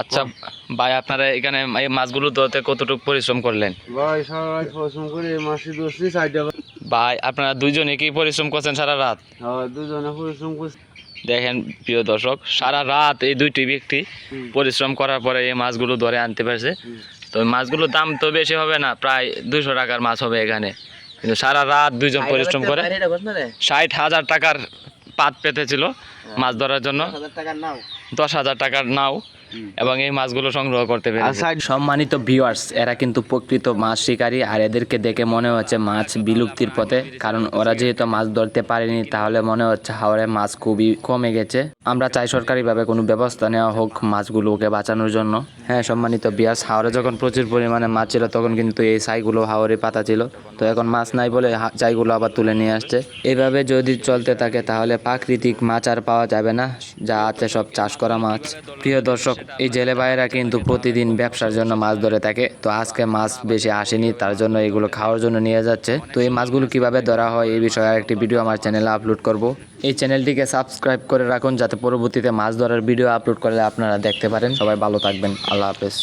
আচ্ছা ভাই আপনারা এখানে এই মাছগুলো ধরতে কতটুকু পরিশ্রম করলেন? ভাই সারা রাত পরিশ্রম করে এই মাসে ধরছি চারটা ভাই আপনারা দুইজনে কি পরিশ্রম করছেন সারা রাত? হ্যাঁ, দুজনে পরিশ্রম করছি। দেখেন প্রিয় দর্শক সারা রাত এই দুইটি ব্যক্তি পরিশ্রম করার পরে এই মাছগুলো ধরে আনতে পারছে। তো মাছগুলোর দাম তো বেশি হবে না প্রায় দুশো টাকার মাছ হবে এখানে। কিন্তু সারা রাত দুইজন পরিশ্রম করে ষাট হাজার টাকার পাত পেতেছিল মাছ ধরার জন্য। দশ হাজার টাকার নাও। এবং এই মাছগুলো সংগ্রহ করতে পেরে সম্মানিত ভিউয়ার্স এরা কিন্তু প্রকৃত মাছ শিকারী আর এদেরকে দেখে মনে হচ্ছে মাছ বিলুপ্তির পথে কারণ ওরা যেহেতু মাছ ধরতে পারেনি তাহলে মনে হচ্ছে হাওড়ে মাছ খুবই কমে গেছে। আমরা চাই সরকারিভাবে কোনো ব্যবস্থা নেওয়া হোক মাছগুলোকে বাঁচানোর জন্য। হ্যাঁ সম্মানিত ভিউয়ার্স হাওড়ে যখন প্রচুর পরিমাণে মাছ ছিল তখন কিন্তু এই ছাইগুলো হাওড়ে পাতা ছিল। তো এখন মাছ নাই বলে হা- ছাইগুলো আবার তুলে নিয়ে আসছে। এভাবে যদি চলতে থাকে তাহলে প্রাকৃতিক মাছ আর পাওয়া যাবে না যা আছে সব চাষ করা মাছ। প্রিয় দর্শক এই জেলে ভাইয়েরা কিন্তু প্রতিদিন ব্যবসার জন্য মাছ ধরে থাকে। তো আজকে মাছ বেশি আসেনি, তার জন্য এগুলো খাওয়ার জন্য নিয়ে যাচ্ছে। তো এই মাছগুলো কীভাবে ধরা হয় এই বিষয়ে একটি ভিডিও আমার চ্যানেলে আপলোড করব। এই চ্যানেলটিকে সাবস্ক্রাইব করে রাখুন, যাতে পরবর্তীতে মাছ ধরার ভিডিও আপলোড করলে আপনারা দেখতে পারেন। সবাই ভালো থাকবেন, আল্লাহ হাফেজ।